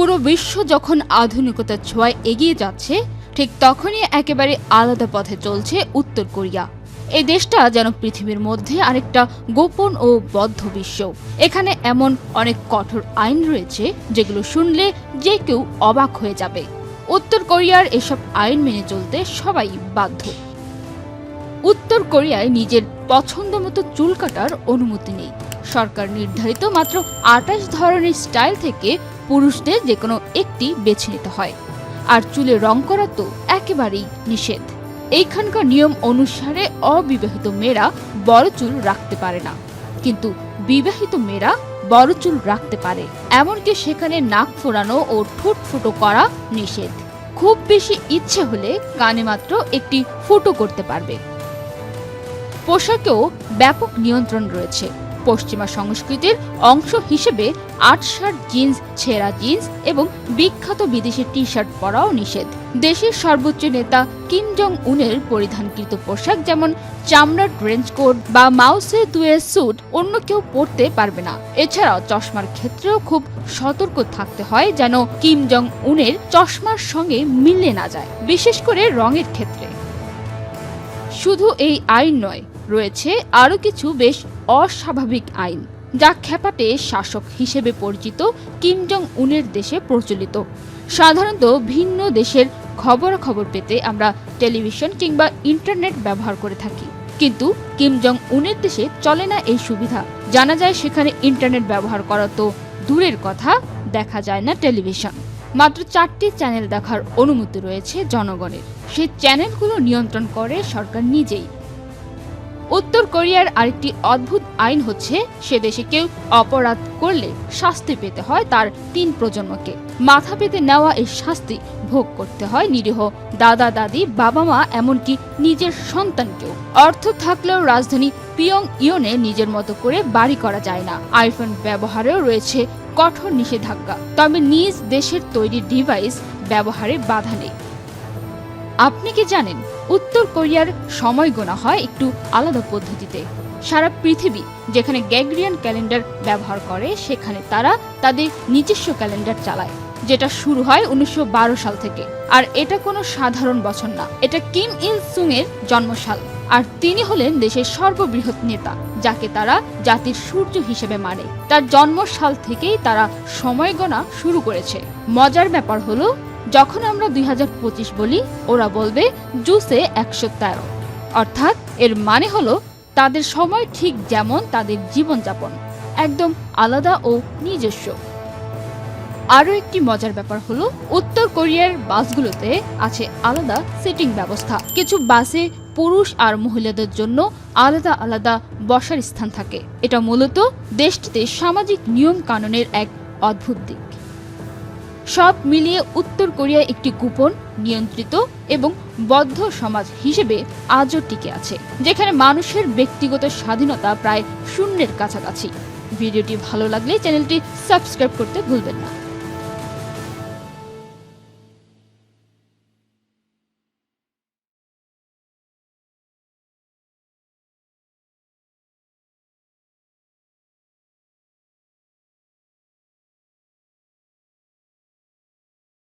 পুরো বিশ্ব যখন আধুনিকতার ছোঁয়ায় এগিয়ে যাচ্ছে, ঠিক তখনই একেবারে আলাদা পথে চলছে উত্তর কোরিয়া। এই দেশটা যেন পৃথিবীর মধ্যে আরেকটা গোপন ও বদ্ধ বিশ্ব। এখানে এমন অনেক কঠোর আইন রয়েছে, যেগুলো শুনলে যে কেউ অবাক হয়ে যাবে। উত্তর কোরিয়ার এসব আইন মেনে চলতে সবাই বাধ্য। উত্তর কোরিয়ায় নিজের পছন্দ মতো চুল কাটার অনুমতি নেই। সরকার নির্ধারিত মাত্র আঠাশ ধরনের স্টাইল থেকে পুরুষদের যে কোনো একটি বেছে নিতে হয়। আর চুলে রং করা তো একেবারেই নিষেধ। এইখানকার নিয়ম অনুসারে অবিবাহিত মেয়েরা বড় চুল রাখতে পারে না। কিন্তু বিবাহিত মেয়েরা বড় চুল রাখতে পারে। এমনকি সেখানে নাক ফোড়ানো ও ঠোঁট ফুটো করা নিষেধ। খুব বেশি ইচ্ছে হলে কানে মাত্র একটি ফুটো করতে পারবে। পোশাকেও ব্যাপক নিয়ন্ত্রণ রয়েছে। পশ্চিমা সংস্কৃতির অংশ হিসেবে আট শার্ট জিন্স, ছেঁড়া জিন্স এবং বিখ্যাত বিদেশি টি শার্ট পরাও নিষেধ। দেশের সর্বোচ্চ নেতা কিম জং উনের পরিধানকৃত পোশাক যেমন চামড়ার ট্রেঞ্চ কোট বা মাউসে দুয়ে স্যুট অন্য কেউ পরতে পারবে না। এছাড়াও চশমার ক্ষেত্রেও খুব সতর্ক থাকতে হয় যেন কিম জং উনের চশমার সঙ্গে মিলে না যায়, বিশেষ করে রঙের ক্ষেত্রে। শুধু এই আইন নয়, রয়েছে আরও কিছু বেশ অস্বাভাবিক আইন, যা খ্যাপাটে শাসক হিসেবে পরিচিত কিম জং উনের দেশে প্রচলিত। সাধারণত ভিন্ন দেশের খবরাখবর পেতে আমরা টেলিভিশন কিংবা ইন্টারনেট ব্যবহার করে থাকি। কিন্তু কিম জং উনের দেশে চলে না এই সুবিধা। জানা যায় সেখানে ইন্টারনেট ব্যবহার করা তো দূরের কথা, দেখা যায় না টেলিভিশন। মাত্র চারটি চ্যানেল দেখার অনুমতি রয়েছে জনগণের। সেই চ্যানেলগুলো নিয়ন্ত্রণ করে সরকার নিজেই। উত্তর কোরিয়ার আরেকটি অদ্ভুত আইন হচ্ছে, সে দেশে কেউ অপরাধ করলে শাস্তি পেতে হয় তার তিন প্রজন্মকে। মাথা পেতে নেওয়া এই শাস্তি ভোগ করতে হয় নিরীহ দাদা, দাদি, বাবা, মা, এমনকি নিজের সন্তানকেও। অর্থ থাকলেও রাজধানী পিয়ং ইয়নে নিজের মতো করে বাড়ি করা যায় না। আইফোন ব্যবহারেও রয়েছে কঠোর নিষেধাজ্ঞা, তবে নিজ দেশের তৈরি ডিভাইস ব্যবহারে বাধা নেই। আপনি কি জানেন উত্তর কোরিয়ার সময় গোনা হয় একটু আলাদা পদ্ধতিতে। সারা পৃথিবী যেখানে গ্যাগ্রিয়ান ক্যালেন্ডার ব্যবহার করে, সেখানে তারা তাদের নিজস্ব ক্যালেন্ডার চালায়, যেটা শুরু হয় উনিশশো বারো সাল থেকে। আর এটা কোনো সাধারণ বছর না, এটা কিম ইল সুং এর জন্মসাল। আর তিনি হলেন দেশের সর্ববৃহৎ নেতা, যাকে তারা জাতির সূর্য হিসেবে মানে। তার জন্মসাল থেকেই তারা সময় গোনা শুরু করেছে। মজার ব্যাপার হলো যখন আমরা দুই হাজার পঁচিশ বলি, ওরা বলবে জুসে একশো তেরো। অর্থাৎ এর মানে হলো তাদের সময় ঠিক যেমন তাদের জীবনযাপন, একদম আলাদা ও নিজস্ব। আরও একটি মজার ব্যাপার হলো, উত্তর কোরিয়ার বাসগুলোতে আছে আলাদা সিটিং ব্যবস্থা। কিছু বাসে পুরুষ আর মহিলাদের জন্য আলাদা আলাদা বসার স্থান থাকে। এটা মূলত দেশটিতে সামাজিক নিয়ম কানুনের এক অদ্ভুত দিক। সব মিলিয়ে উত্তর কোরিয়া একটি গোপন নিয়ন্ত্রিত এবং বদ্ধ সমাজ হিসেবে আজও টিকে আছে, যেখানে মানুষের ব্যক্তিগত স্বাধীনতা প্রায় শূন্যের কাছাকাছি। ভিডিওটি ভালো লাগলে চ্যানেলটি সাবস্ক্রাইব করতে ভুলবেন না।